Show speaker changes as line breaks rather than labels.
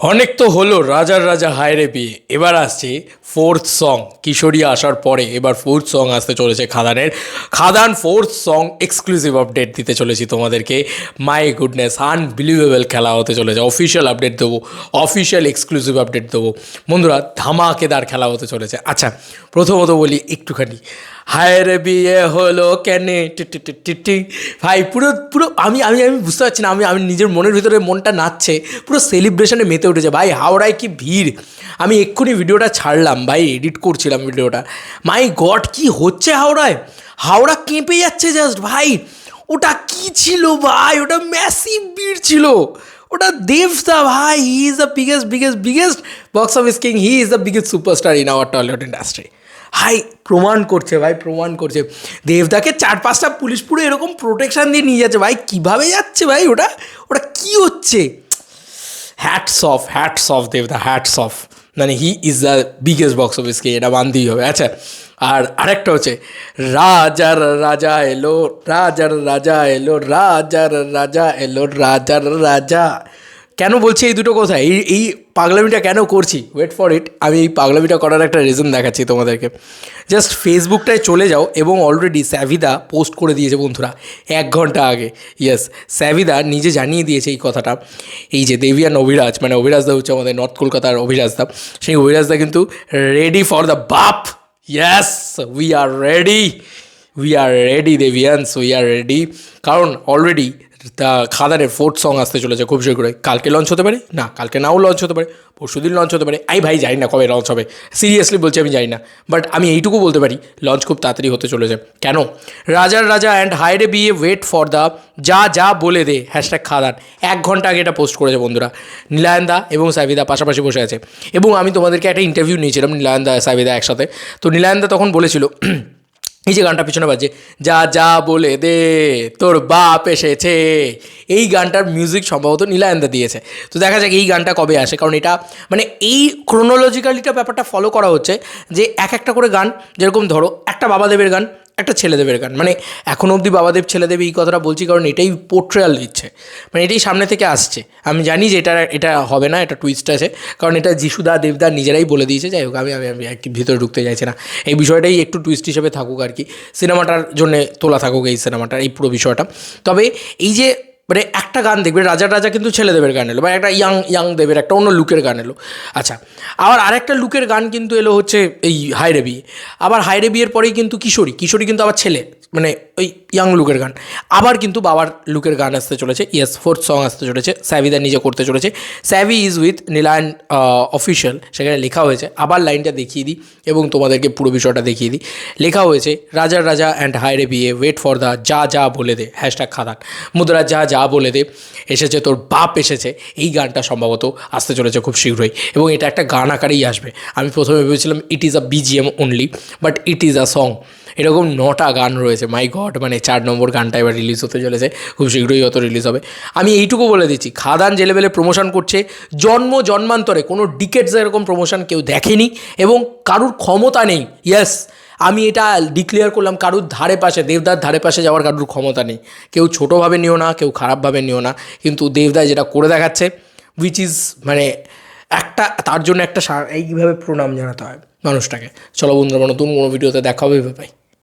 অনেক তো হলো রাজার রাজা হায়রে বিয়ে। এবার আসছে ফোর্থ সং কিশোরী আসার পরে এবার ফোর্থ সং আসতে চলেছে খাদানের। Khadaan fourth song exclusive update দিতে চলেছি তোমাদেরকে। মাই গুডনেস আনবিলিভেবল খেলা হতে চলেছে। অফিসিয়াল আপডেট দেবো অফিসিয়াল এক্সক্লুসিভ আপডেট দেবো। বন্ধুরা, ধামাকেদার খেলা হতে চলেছে। আচ্ছা প্রথমত বলি একটুখানি। হায়ের বিয়ে হলো কেনে। ভাই, পুরো পুরো আমি আমি আমি বুঝতে পারছি না, আমি আমি নিজের মনের ভিতরে মনটা নাচছে, পুরো সেলিব্রেশনে মেতে উঠেছে। ভাই, হাওড়ায় কি ভিড়? আমি এক্ষুনি ভিডিওটা ছাড়লাম, ভাই এডিট করছিলাম ভিডিওটা। মাই গড কি হচ্ছে হাওড়ায়? হাওড়া কেঁপে যাচ্ছে জাস্ট ভাই। ওটা কি ছিল, ভাই? ওটা ম্যাসিভ ভিড় ছিল। ওটা দেবদা ভাই he is the biggest biggest biggest box office king he is the biggest superstar in our toilet industry high, প্রমাণ করছে ভাই, প্রমাণ করছে। দেবদাকে চার পাঁচটা পুলিশ পুরো এরকম প্রোটেকশান দিয়ে নিয়ে যাচ্ছে। ভাই, কীভাবে যাচ্ছে ভাই ওটা? ওটা কি হচ্ছে? হ্যাটস অফ হ্যাটস অফ দেবদা হ্যাটস অফ মানে he is the biggest box অফিসকে এটা মানতেই হবে। আচ্ছা আর আরেকটা হচ্ছে রাজার রাজা এলো রাজার রাজা এলো রাজার রাজা এলো রাজার রাজা। কেন বলছি এই দুটো কথা? এই এই পাগলামিটা কেন করছি? ওয়েট ফর ইট আমি এই পাগলামিটা করার একটা রিজন দেখাচ্ছি তোমাদেরকে। জাস্ট ফেসবুকটায় চলে যাও এবং অলরেডি স্যাভিদা পোস্ট করে দিয়েছে বন্ধুরা, এক ঘণ্টা আগে। ইয়েস স্যাভিদা নিজে জানিয়ে দিয়েছে এই কথাটা। এই যে দেবিয়ান অভিরাজ মানে অভিরাজদা হচ্ছে আমাদের নর্থ কলকাতার অভিরাজদা সেই অভিরাজদা কিন্তু রেডি ফর দ্য বাপ yes we are ready we are ready দেবিয়ান্স we are ready কারণ অলরেডি তা খাদারের ফোর্থ সং আসতে চলেছে খুব শীঘ্রই। কালকে লঞ্চ হতে পারে? না, কালকে নাও লঞ্চ হতে পারে। পরশু দিন লঞ্চ হতে পারে। আই ভাই, জানি না কবে লঞ্চ হবে। সিরিয়াসলি বলছি, আমি জানি না। বাট আমি এইটুকু বলতে পারি লঞ্চ খুব তাড়াতাড়ি হতে চলেছে। কেন? রাজার রাজা অ্যান্ড হাইডে বিয়ে ওয়েট ফর দ্য যা যা বলে দে হ্যাশট্যাগ খাদান এক ঘণ্টা আগে এটা পোস্ট করেছে বন্ধুরা। নীলায়নদা এবং সাবিদা পাশাপাশি বসে আছে। এবং আমি তোমাদেরকে একটা ইন্টারভিউ নিয়েছিলাম, নীলায়নদা সাবিদা একসাথে। তো নীলায়নদা তখন বলেছিল এই যে গানটা পিছনে বাজে, যা যা বলে দে, তোর বাপ এসেছে। এই গানটার মিউজিক সম্ভবত নীলায়ন্দা দিয়েছে। তো দেখা যাক এই গানটা কবে আসে, কারণ এটা মানে এই ক্রোনোলজিক্যালিটা ব্যাপারটা ফলো করা হচ্ছে যে এক একটা করে গান, যেরকম ধরো একটা বাবাদেবের গান একটা ছেলেদেবের গান। মানে এখনও অবধি বাবাদেব, ছেলেদেব এই কথাটা বলছি কারণ এটাই পোর্ট্রেয়াল দিচ্ছে। মানে এটাই সামনে থেকে আসছে। আমি জানি যে এটা এটা হবে না, এটা টুইস্ট আছে। কারণ এটা যিশুদা, দেবদা নিজেরাই বলে দিয়েছে। যাই হোক, আমি আমি আমি আর কি ভিতরে ঢুকতে চাইছি না। এই বিষয়টাই একটু টুইস্ট হিসেবে থাকুক আর কি। সিনেমাটার জন্য তোলা থাকুক এই সিনেমাটার, এই পুরো বিষয়টা। তবে এই যে মানে একটা গান দেখবে, রাজা রাজা কিন্তু ছেলে দেবের গান এলো, বা একটা ইয়াং ইয়াং দেবের, একটা অন্য লুকের গান এলো। আচ্ছা আবার আরেকটা লুকের গান কিন্তু এলো হচ্ছে এই হাইরেবি আবার হায়রে বিয়ের পরেই কিন্তু কিশোরী কিশোরী কিন্তু আবার ছেলে। মানে ওই ইয়াং লুকের গান। আবার কিন্তু বাবার লুকের গান আসতে চলেছে ইয়েস ফোর্থ সং আসতে চলেছে স্যাভিদা নিজে করতে চলেছে। Savvy is with Nilayan official সেখানে লেখা হয়েছে। আবার লাইনটা দেখিয়ে দিই এবং তোমাদেরকে পুরো বিষয়টা দেখিয়ে দিই। লেখা হয়েছে রাজার রাজা অ্যান্ড হায়রে বিয়ে ওয়েট ফর দ্য যা যা বলে দে হ্যাশট্যাগ খাদান। মুদ্রা যা যা বলে দে, এসেছে তোর বাপ এসেছে। এই গানটা সম্ভবত আসতে চলেছে খুব শীঘ্রই এবং এটা একটা গান আকারেই আসবে। আমি প্রথমে ভেবেছিলাম it is a BGM only but it is a song এরকম নটা গান রয়েছে। মাই গড মানে চার নম্বর গানটা এবার রিলিজ হতে চলেছে। খুব শীঘ্রই হয়তো রিলিজ হবে। আমি এইটুকু বলে দিচ্ছি, খাদান যে প্রমোশন করছে, জন্ম জন্মান্তরে কোনো ডিকেটস এরকম প্রমোশন কেউ দেখেনি এবং কারুর ক্ষমতা নেই। ইয়েস আমি এটা ডিক্লেয়ার করলাম, কারুর ধারে পাশে, দেবদার ধারে পাশে যাওয়ার কারুর ক্ষমতা নেই। কেউ ছোটোভাবে নিও না, কেউ খারাপভাবে নিও না। কিন্তু দেবদা যেটা করে দেখাচ্ছে উইচ ইজ মানে একটা, তার জন্য একটা এইভাবে প্রণাম জানাতে হয় মানুষটাকে। চলো বন্ধুরা, নতুন কোনো ভিডিওতে দেখা হবে ভাই